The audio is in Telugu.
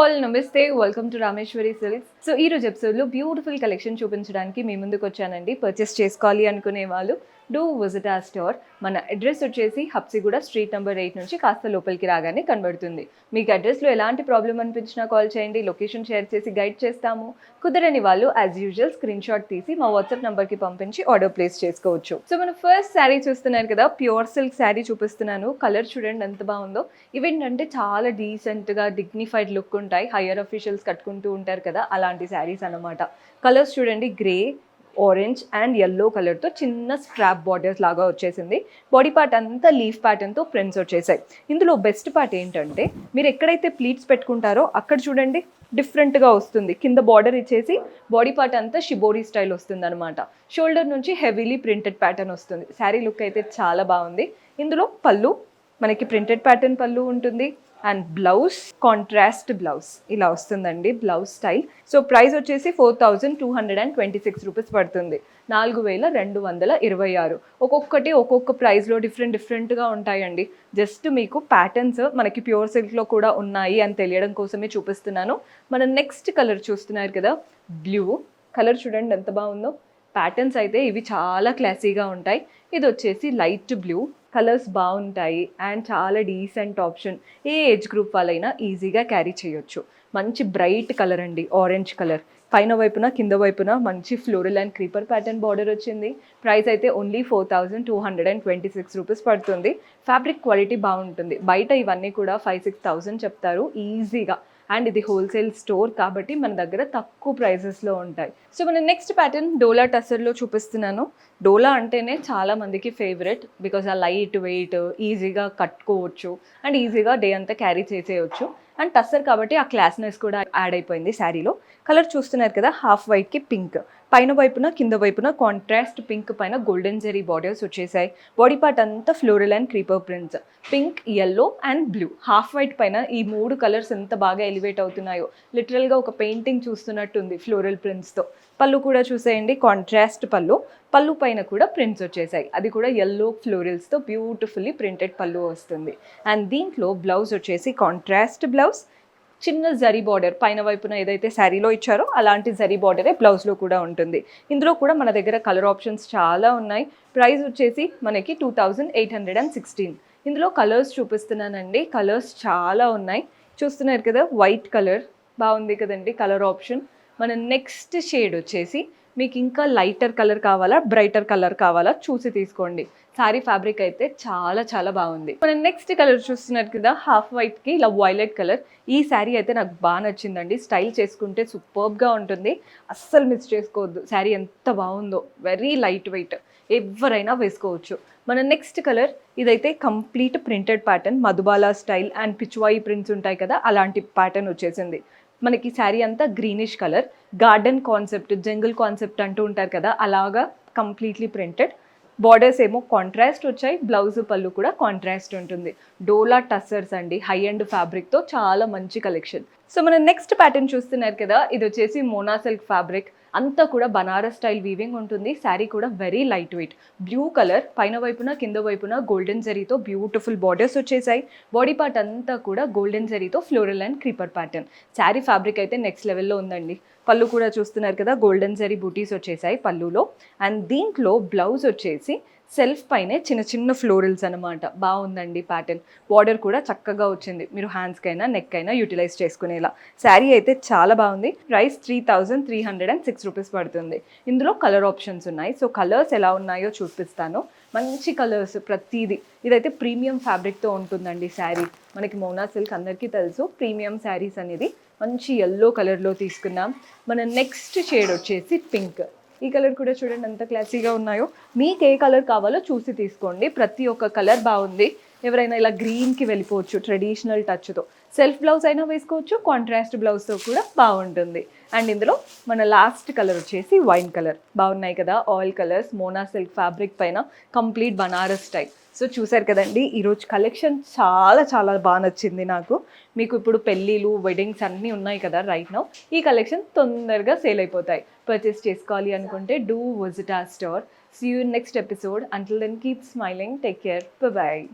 ఆల్ నమస్తే welcome to Rameshwari silks so ఈ రోజు ఎపిసోడ్లో బ్యూటిఫుల్ కలెక్షన్ చూపించడానికి మీ ముందుకు వచ్చానండి. పర్చేస్ చేసుకోవాలి అనుకునే వాళ్ళు. డూ విజిట్ ఆ స్టోర్ మన అడ్రస్ వచ్చేసి హబ్సిగూడ స్ట్రీట్ నెంబర్ ఎయిట్ నుంచి కాస్త లోపలికి రాగానే కనబడుతుంది. మీకు అడ్రస్లో ఎలాంటి ప్రాబ్లం అనిపించినా కాల్ చేయండి లొకేషన్ షేర్ చేసి గైడ్ చేస్తాము. కుదరని వాళ్ళు యాజ్ యూజువల్ స్క్రీన్ షాట్ తీసి మా వాట్సాప్ నెంబర్కి పంపించి ఆర్డర్ ప్లేస్ చేసుకోవచ్చు. సో మనం ఫస్ట్ శారీ చూస్తున్నారు కదా ప్యూర్ సిల్క్ శారీ చూపిస్తున్నాను. కలర్ చూడండి ఎంత బాగుందో. ఇవేంటంటే చాలా డీసెంట్గా డిగ్నిఫైడ్ లుక్ ఉంటాయి. హయ్యర్ అఫీషియల్స్ కట్టుకుంటూ ఉంటారు కదా అలాంటి శారీస్ అన్నమాట. కలర్స్ చూడండి గ్రే ఆరెంజ్ అండ్ ఎల్లో కలర్తో చిన్న స్క్రాప్ బార్డర్స్ లాగా వచ్చేసింది. బాడీ పార్ట్ అంతా లీఫ్ ప్యాటర్న్తో ప్రింట్స్ వచ్చేసాయి. ఇందులో బెస్ట్ పార్ట్ ఏంటంటే మీరు ఎక్కడైతే ప్లీట్స్ పెట్టుకుంటారో అక్కడ చూడండి డిఫరెంట్గా వస్తుంది. కింద బార్డర్ ఇచ్చేసి బాడీ పార్ట్ అంతా షిబోరీ స్టైల్ వస్తుంది అనమాట షోల్డర్ నుంచి హెవీలీ ప్రింటెడ్ ప్యాటర్న్ వస్తుంది. శారీ లుక్ అయితే చాలా బాగుంది. ఇందులో పళ్ళు మనకి ప్రింటెడ్ ప్యాటర్న్ పళ్ళు ఉంటుంది. And blouse contrast blouse. ఇలా వస్తుందండి బ్లౌజ్ స్టైల్. సో ప్రైస్ వచ్చేసి four thousand two hundred and twenty six rupees పడుతుంది. నాలుగు వేల రెండు వందల ఇరవై ఆరు. ఒక్కొక్కటి ఒక్కొక్క ప్రైస్లో డిఫరెంట్ డిఫరెంట్గా ఉంటాయండి. జస్ట్ మీకు ప్యాటర్న్స్ మనకి ప్యూర్ సిల్క్లో కూడా ఉన్నాయి అని తెలియడం కోసమే చూపిస్తున్నాను. మనం నెక్స్ట్ కలర్ చూస్తున్నారు కదా బ్లూ కలర్ చూడండి ఎంత బాగుందో. ప్యాటర్న్స్ అయితే ఇవి చాలా క్లాసీగా ఉంటాయి. ఇది వచ్చేసి లైట్ బ్లూ కలర్స్ బాగుంటాయి అండ్ చాలా డీసెంట్ ఆప్షన్ ఏ ఏజ్ గ్రూప్ వాళ్ళైనా ఈజీగా క్యారీ చేయొచ్చు. మంచి బ్రైట్ కలర్ అండి ఆరెంజ్ కలర్ పైన వైపున కింద వైపున మంచి floral and creeper pattern border వచ్చింది. ప్రైస్ అయితే only four thousand two hundred and twenty six rupees పడుతుంది. ఫ్యాబ్రిక్ క్వాలిటీ బాగుంటుంది. బయట ఇవన్నీ కూడా ఫైవ్ సిక్స్ థౌజండ్ చెప్తారు. ఈజీగా అండ్ ఇది హోల్సేల్ స్టోర్ కాబట్టి మన దగ్గర తక్కువ ప్రైజెస్లో ఉంటాయి. సో మన నెక్స్ట్ ప్యాటర్న్ డోలా టసర్లో చూపిస్తున్నాను. డోలా అంటేనే చాలా మందికి ఫేవరెట్ బికాజ్ ఆ లైట్ వెయిట్ ఈజీగా కట్టుకోవచ్చు అండ్ ఈజీగా డే అంతా క్యారీ చేసేయచ్చు. అండ్ టస్సర్ కాబట్టి ఆ క్లాస్నెస్ కూడా యాడ్ అయిపోయింది శారీలో. కలర్ చూస్తున్నారు కదా హాఫ్ వైట్కి పింక్. పైన వైపున కింద వైపున కాంట్రాస్ట్ పింక్ పైన గోల్డెన్ జెరీ బార్డర్స్ వచ్చేసాయి. బాడీ పార్ట్ అంతా floral and creeper prints pink yellow and blue half white పైన ఈ మూడు కలర్స్ ఎంత బాగా ఎలివేట్ అవుతున్నాయో. లిటరల్గా ఒక పెయింటింగ్ చూస్తున్నట్టుంది ఫ్లోరల్ ప్రింట్స్తో పళ్ళు కూడా చూసేయండి కాంట్రాస్ట్ పళ్ళు. పళ్ళు పైన కూడా ప్రింట్స్ వచ్చేసాయి. అది కూడా ఎల్లో ఫ్లోరల్స్తో బ్యూటిఫుల్లీ ప్రింటెడ్ పళ్ళు వస్తుంది. అండ్ దీంట్లో బ్లౌజ్ వచ్చేసి కాంట్రాస్ట్ బ్లౌజ్ చిన్న జరీ బార్డర్ పైన వైపున ఏదైతే శారీలో ఇచ్చారో అలాంటి జరీ బార్డరే బ్లౌజ్లో కూడా ఉంటుంది. ఇందులో కూడా మన దగ్గర కలర్ ఆప్షన్స్ చాలా ఉన్నాయి. ప్రైస్ వచ్చేసి మనకి two thousand eight hundred and sixteen ఇందులో కలర్స్ చూపిస్తున్నానండి. కలర్స్ చాలా ఉన్నాయి. చూస్తున్నారు కదా వైట్ కలర్ బాగుంది కదండి కలర్ ఆప్షన్ మన నెక్స్ట్ షేడ్ వచ్చేసి మీకు ఇంకా లైటర్ కలర్ కావాలా బ్రైటర్ కలర్ కావాలా చూసి తీసుకోండి. శారీ ఫ్యాబ్రిక్ అయితే చాలా చాలా బాగుంది. మనం నెక్స్ట్ కలర్ చూస్తున్నారు కదా హాఫ్ వైట్కి ఇలా వైలెట్ కలర్. ఈ శారీ అయితే నాకు బాగా నచ్చిందండి. స్టైల్ చేసుకుంటే సూపర్బ్గా ఉంటుంది. అస్సలు మిస్ చేసుకోవద్దు. శారీ ఎంత బాగుందో. Very light weight. ఎవరైనా వేసుకోవచ్చు. మన నెక్స్ట్ కలర్ ఇదైతే complete printed pattern. Madhubala style and pichwai prints ఉంటాయి కదా అలాంటి ప్యాటర్న్ వచ్చేసింది. మనకి శారీ అంతా greenish colour garden concept jungle concept అంటూ ఉంటారు కదా అలాగా కంప్లీట్లీ ప్రింటెడ్ బార్డర్స్ ఏమో కాంట్రాస్ట్ వచ్చాయి బ్లౌజ్ పళ్ళు కూడా కాంట్రాస్ట్ ఉంటుంది. డోలా టస్సర్స్ అండి హై అండ్ ఫ్యాబ్రిక్తో చాలా మంచి కలెక్షన్ సో మనం నెక్స్ట్ ప్యాటర్న్ చూస్తున్నారు కదా ఇది వచ్చేసి మోనా సిల్క్ ఫ్యాబ్రిక్ అంతా కూడా బనారస్ స్టైల్ వీవింగ్ ఉంటుంది. శారీ కూడా very light weight blue colour పైన వైపున కింద వైపున గోల్డెన్ జరీతో బ్యూటిఫుల్ బార్డర్స్ వచ్చేసాయి. బాడీ పార్ట్ అంతా కూడా గోల్డెన్ జరీతో floral and creeper pattern sari fabric అయితే నెక్స్ట్ లెవెల్లో ఉందండి. పళ్ళు కూడా చూస్తున్నారు కదా గోల్డెన్ జరీ బూటీస్ వచ్చేసాయి పళ్ళులో. అండ్ దీంట్లో బ్లౌజ్ వచ్చేసి సెల్ఫ్ పైనే చిన్న చిన్న ఫ్లోరల్స్ అనమాట బాగుందండి ప్యాటర్న్. బార్డర్ కూడా చక్కగా వచ్చింది. మీరు హ్యాండ్స్కైనా నెక్ అయినా యూటిలైజ్ చేసుకునేలా. శారీ అయితే చాలా బాగుంది. Price three thousand three hundred and six rupees పడుతుంది. ఇందులో కలర్ ఆప్షన్స్ ఉన్నాయి. సో కలర్స్ ఎలా ఉన్నాయో చూపిస్తాను. మంచి కలర్స్ ప్రతిదీ. ఇదైతే ప్రీమియం ఫ్యాబ్రిక్తో ఉంటుందండి శారీ. మనకి మోనా సిల్క్ అందరికీ తెలుసు. ప్రీమియం శారీస్ అనేది మంచి ఎల్లో కలర్లో తీసుకున్నాం. మన నెక్స్ట్ షేడ్ వచ్చేసి పింక్. ఈ కలర్ కూడా చూడండి ఎంత క్లాసీగా ఉన్నాయో. మీకు ఏ కలర్ కావాలో చూసి తీసుకోండి. ప్రతి ఒక్క కలర్ బాగుంది. ఎవరైనా ఇలా గ్రీన్కి వెళ్ళిపోవచ్చు ట్రెడిషనల్ టచ్తో సెల్ఫ్ బ్లౌజ్ అయినా వేసుకోవచ్చు కాంట్రాస్ట్ బ్లౌజ్తో కూడా బాగుంటుంది. అండ్ ఇందులో మన లాస్ట్ కలర్ వచ్చేసి వైన్ కలర్ బాగున్నాయి కదా? Oil colours Mona silk fabric పైన కంప్లీట్ బనారస్ టైప్ సో చూసారు కదండి ఈరోజు కలెక్షన్ చాలా చాలా బాగా నచ్చింది నాకు. మీకు ఇప్పుడు పెళ్ళిళ్ళు వెడ్డింగ్స్ అన్నీ ఉన్నాయి కదా రైట్ నౌ ఈ కలెక్షన్ తొందరగా సేల్ అయిపోతాయి. పర్చేస్ చేసుకోవాలి అనుకుంటే డూ విజిట్ ఆ store see you next episode until then keep smiling take care bye